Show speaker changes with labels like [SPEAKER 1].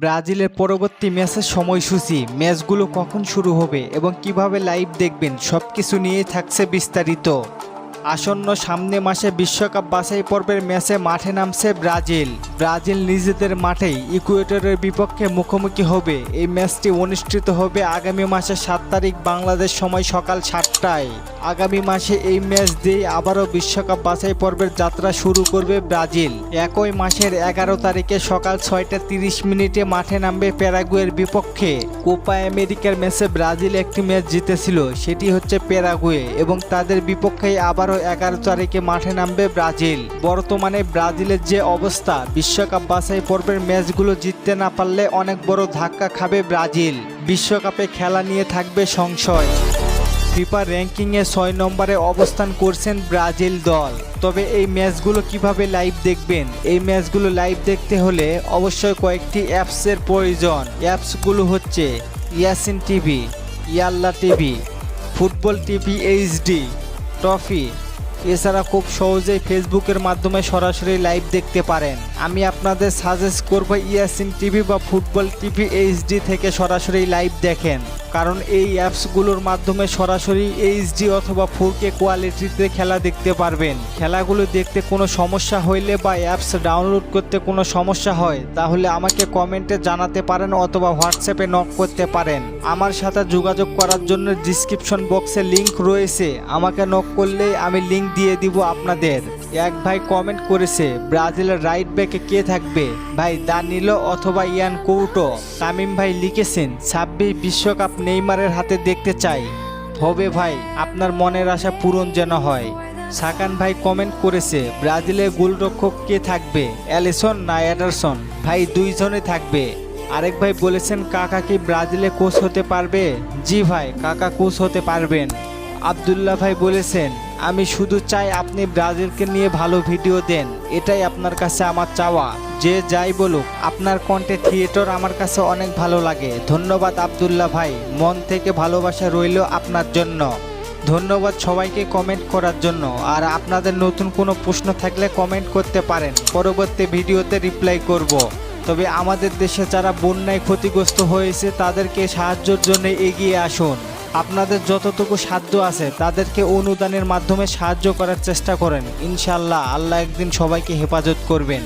[SPEAKER 1] ব্রাজিলের পরবর্তী ম্যাচের সময়সূচি, ম্যাচগুলো কখন শুরু হবে এবং কীভাবে লাইভ দেখবেন সব কিছু নিয়ে থাকছে বিস্তারিত। আসন্ন সামনে মাসে বিশ্বকাপ বাছাই পর্বের ম্যাচে মাঠে নামছে ব্রাজিল। ব্রাজিল নিজেদের মাঠেই ইকুয়েটরের বিপক্ষে মুখোমুখি হবে। এই ম্যাচটি অনুষ্ঠিত হবে আগামী মাসের সাত তারিখ বাংলাদেশ সময় সকাল সাতটায়। আগামী মাসে এই ম্যাচ দিয়ে আবারও বিশ্বকাপ বাছাই পর্বের যাত্রা শুরু করবে ব্রাজিল। একই মাসের এগারো তারিখে সকাল ছয়টা তিরিশ মিনিটে মাঠে নামবে প্যারাগুয়ের বিপক্ষে। কোপা আমেরিকার ম্যাচে ব্রাজিল একটি ম্যাচ জিতেছিল, সেটি হচ্ছে প্যারাগুয়ে এবং তাদের বিপক্ষে আবারও এগারো তারিখে মাঠে নামবে ব্রাজিল। বর্তমানে ব্রাজিলের যে অবস্থা, বিশ্বকাপ বাছাই পর্বের ম্যাচগুলো জিততে না পারলে অনেক বড় ধাক্কা খাবে ব্রাজিল। বিশ্বকাপে খেলা নিয়ে থাকবে সংশয়। ফিফা র্যাঙ্কিংয়ে ছয় নম্বরে অবস্থান করছেন ব্রাজিল দল। তবে এই ম্যাচগুলো কীভাবে লাইভ দেখবেন? এই ম্যাচগুলো লাইভ দেখতে হলে অবশ্যই কয়েকটি অ্যাপসের প্রয়োজন। অ্যাপসগুলো হচ্ছে Yacine TV, Yalla TV, football TV HD trophy এছাড়া খুব সহজেই ফেসবুকের মাধ্যমে সরাসরি লাইভ দেখতে পারেন। আমি আপনাদের সাজেস্ট করব ইয়াসিন টিভি বা ফুটবল টিভি এইচডি থেকে সরাসরি লাইভ দেখেন। কারণ এই অ্যাপসগুলোর মাধ্যমে সরাসরি এইচডি অথবা ফোর কে কোয়ালিটিতে খেলা দেখতে পারবেন। খেলাগুলো দেখতে কোনো সমস্যা হইলে বা অ্যাপস ডাউনলোড করতে কোনো সমস্যা হয়, তাহলে আমাকে কমেন্টে জানাতে পারেন অথবা হোয়াটসঅ্যাপে নক করতে পারেন। আমার সাথে যোগাযোগ করার জন্য ডিসক্রিপশন বক্সে লিংক রয়েছে। আমাকে নক করলেই আমি লিংক দিয়ে দিব আপনাদের। এক ভাই কমেন্ট করেছে, ব্রাজিলের রাইট ব্যাকে কে থাকবে? ভাই দানিলো অথবা ইয়ান কৌটো। তামিম ভাই লিখেছেন, ছাব্বিশ বিশ্বকাপ নেইমারের হাতে দেখতে চাই। হবে ভাই, আপনার মনের আশা পূরণ যেন হয়। সাকান ভাই কমেন্ট করেছে, ব্রাজিলের গোলরক্ষক কে থাকবে? অ্যালিসন না অ্যাডারসন? ভাই, দুইজনে থাকবে। আরেক ভাই বলেছেন, কাকা কি ব্রাজিলে কোচ হতে পারবে? জি ভাই, কাকা কোচ হতে পারবেন। আবদুল্লাহ ভাই বলেছেন আমি শুধু চাই আপনি ব্রাজিলকে নিয়ে ভালো ভিডিও দেন। এটাই আপনার কাছে আমার চাওয়া। যে যাই বলুক, আপনার কন্টে থিয়েটার আমার কাছে অনেক ভালো লাগে। ধন্যবাদ আবদুল্লাহ ভাই, মন থেকে ভালোবাসা রইল আপনার জন্য। ধন্যবাদ সবাইকে কমেন্ট করার জন্য। আর আপনাদের নতুন কোনো প্রশ্ন থাকলে কমেন্ট করতে পারেন। পরবর্তী ভিডিওতে রিপ্লাই করব। তবে আমাদের দেশে যারা বন্যায় ক্ষতিগ্রস্ত হয়েছে, তাদেরকে সাহায্যের জন্য এগিয়ে আসুন। আপনাদের যতটুকু সাধ্য আছে, তাদেরকে অনুদানের মাধ্যমে সাহায্য করার চেষ্টা করেন। ইনশাল্লাহ আল্লাহ একদিন সবাইকে হেফাজত করবেন।